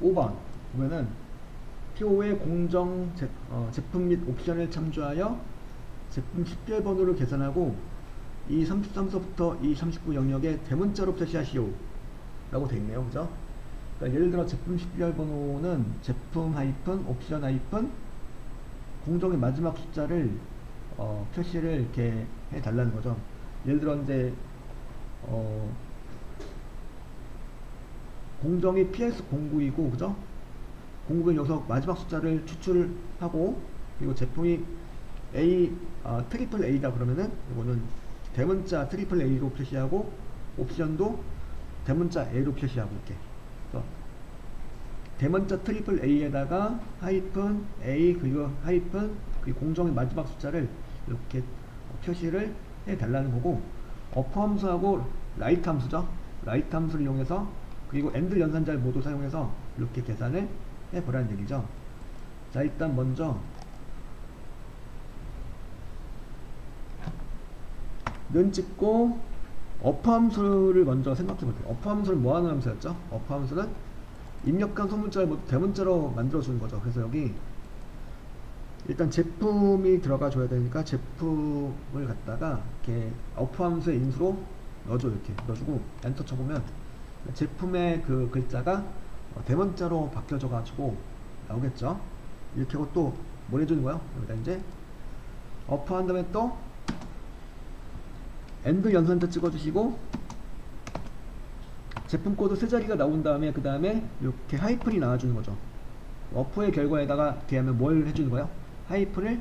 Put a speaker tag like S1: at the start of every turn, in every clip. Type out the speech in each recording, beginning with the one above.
S1: 5번 보면은 PO의 공정 제, 어, 제품 및 옵션을 참조하여 제품 10개월 번호를 계산하고 이 33서부터 이 39 영역에 대문자로 표시하시오 라고 되어 있네요 그죠? 그러니까 예를 들어 제품 10개월 번호는 제품 하이픈 옵션 하이픈 공정의 마지막 숫자를 어, 표시를 이렇게 해 달라는 거죠 예를 들어 이제 어, 공정이 PS09이고 그죠? 09의 녀석 마지막 숫자를 추출하고 그리고 제품이 A 아, 트리플 A다 그러면은 이거는 대문자 트리플 A로 표시하고 옵션도 대문자 A로 표시하고 이렇게 대문자 트리플 A에다가 하이픈 A 그리고 하이픈 그 공정의 마지막 숫자를 이렇게 표시를 해 달라는 거고 어퍼 함수하고 라이트 함수죠 라이트 함수를 이용해서 그리고 엔드 연산자를 모두 사용해서 이렇게 계산을 해 보라는 얘기죠. 자 일단 먼저 는 찍고 어퍼 함수를 먼저 생각해 볼게요. 어퍼 함수는 뭐 하는 함수였죠? 어퍼 함수는 입력한 소문자를 모두 대문자로 만들어 주는 거죠. 그래서 여기 일단 제품이 들어가 줘야 되니까 제품을 갖다가 이렇게 어퍼 함수의 인수로 넣어줘. 이렇게 넣어주고 엔터 쳐보면 제품의 그 글자가 어, 대문자로 바뀌어져 가지고 나오겠죠. 이렇게 하고 또 뭘 해주는 거예요? 여기다 이제 어퍼 한 다음에 또 엔드 연산자 찍어주시고 제품 코드 세 자리가 나온 다음에 그 다음에 이렇게 하이픈이 나와주는 거죠. 어퍼의 결과에다가 뒤에하면 뭘 해주는 거예요? 하이픈을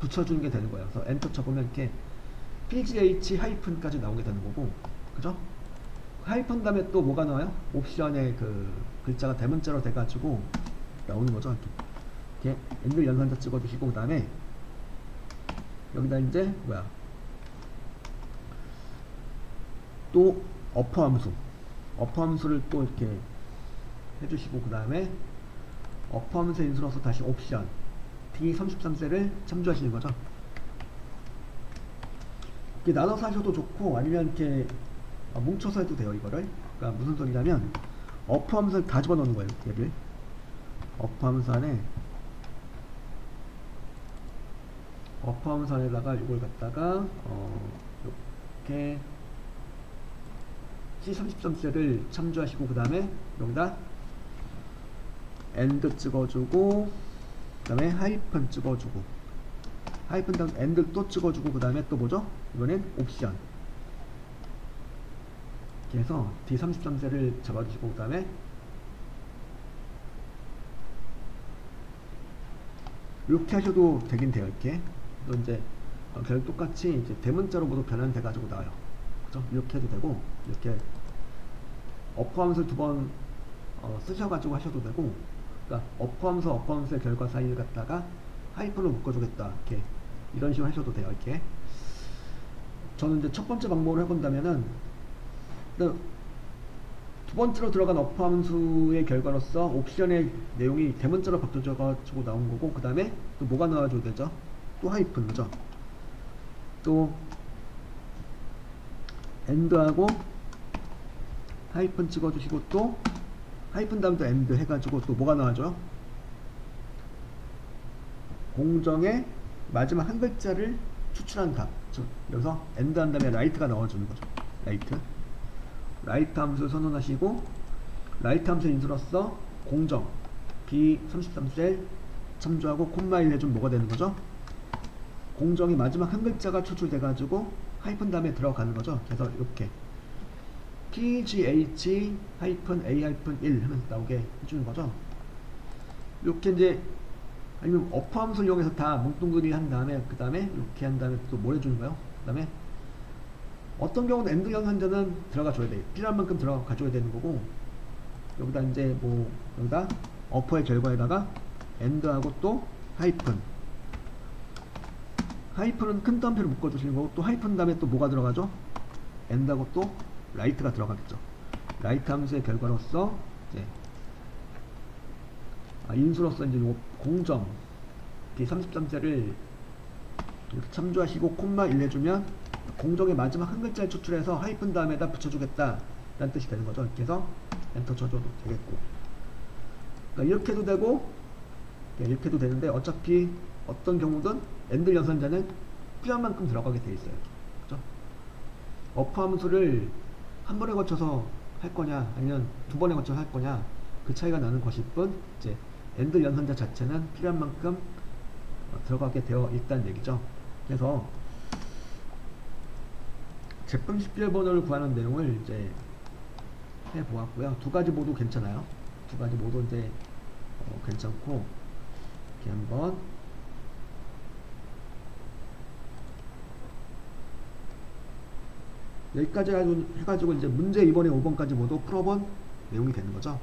S1: 붙여주는 게 되는 거예요. 그래서 엔터 쳐보면 이렇게 pgh 하이픈까지 나오게 되는 거고 그죠 하이픈 다음에 또 뭐가 나와요? 옵션에 그 글자가 대문자로 돼가지고 나오는 거죠. 이렇게. 엔드 연산자 찍어주시고 그 다음에 여기다 이제 뭐야? 또 어퍼 함수. 어퍼 함수를 또 이렇게 해주시고 그 다음에 어퍼 함수 인수로서 다시 옵션 D33셀을 참조하시는 거죠. 이렇게 나눠서 하셔도 좋고 아니면 이렇게 아, 뭉쳐서 해도 돼요 이거를. 그러니까 무슨 소리냐면 어퍼 함수를 다 집어넣는 거예요 얘를. 어퍼 함수 안에 어퍼 함수 안에다가 이걸 갖다가 어 이렇게 C33셀을 참조하시고 그 다음에 여기다 엔드 찍어주고 그 다음에 하이픈 찍어주고. 하이픈 다음 엔드 또 찍어주고 그 다음에 또 뭐죠? 이번엔 옵션 해서 D33셀을 잡아주시고 그 다음에 이렇게 하셔도 되긴 돼요 이렇게. 또 이제 어, 결국 똑같이 이제 대문자로 모두 변환돼 가지고 나와요. 그죠? 이렇게 해도 되고 이렇게 함수 두번 어, 쓰셔가지고 하셔도 되고 그러니까 어퍼 함수 어퍼 함수의 결과 사이를 갖다가 하이픈을 묶어주겠다 이렇게. 이런 식으로 하셔도 돼요 이렇게. 저는 이제 첫 번째 방법을 해본다면은 그 두 번째로 들어간 어퍼 함수의 결과로서 옵션의 내용이 대문자로 바뀌어져 가지고 나온 거고 그 다음에 또 뭐가 나와줘야 되죠 또 하이픈 그죠 또 엔드하고 하이픈 찍어주시고 또 하이픈 다음 또 엔드 해가지고 또 뭐가 나와줘요? 공정의 마지막 한 글자를 추출한 답. 즉 여기서 엔드 한 다음에 라이트가 나와주는 거죠. 라이트. 라이트 함수 선언하시고 라이트 함수 인수로서 공정 B33셀 참조하고 콤마 1 해주면 뭐가 되는 거죠? 공정이 마지막 한 글자가 추출돼 가지고 하이픈 다음에 들어가는 거죠. 그래서 이렇게 pgh-a-1 하면서 나오게 해주는 거죠. 이렇게 이제 아니면 어퍼 함수를 이용해서 다 뭉뚱그리 한 다음에 그 다음에 이렇게 한 다음에 또 뭘 해주는 거예요? 그 다음에 어떤 경우는 엔드 연산자는 들어가 줘야 돼. 필요한 만큼 들어가 줘야 되는 거고 여기다 이제 뭐 여기다 어퍼의 결과에다가 엔드하고 또 하이픈 하이픈은 큰 따옴표를 묶어주시는 거고 또 하이픈 다음에 또 뭐가 들어가죠? 엔드하고 또 라이트가 들어가겠죠. 라이트 함수의 결과로서 이제 아, 인수로서 이제 요 공정 D33셀을 이렇게 참조하시고 콤마 1 해주면 공정의 마지막 한 글자를 추출해서 하이픈 다음에다 붙여주겠다 라는 뜻이 되는 거죠. 이렇게 해서 엔터 쳐줘도 되겠고 그러니까 이렇게 해도 되고 그냥 이렇게 해도 되는데 어차피 어떤 경우든 엔들 연산자는 필요한 만큼 들어가게 돼 있어요. 그죠? 어퍼 함수를 한 번에 거쳐서 할 거냐 아니면 두 번에 거쳐서 할 거냐 그 차이가 나는 것일 뿐 이제 엔들 연산자 자체는 필요한 만큼 어, 들어가게 되어 있다는 얘기죠. 그래서 제품 식별 번호를 구하는 내용을 이제 해 보았고요. 두 가지 모두 괜찮아요. 두 가지 모두 이제 어, 괜찮고 이렇게 한번 여기까지 해가지고, 해가지고 이제 문제 2번에 5번까지 모두 풀어본 내용이 되는 거죠.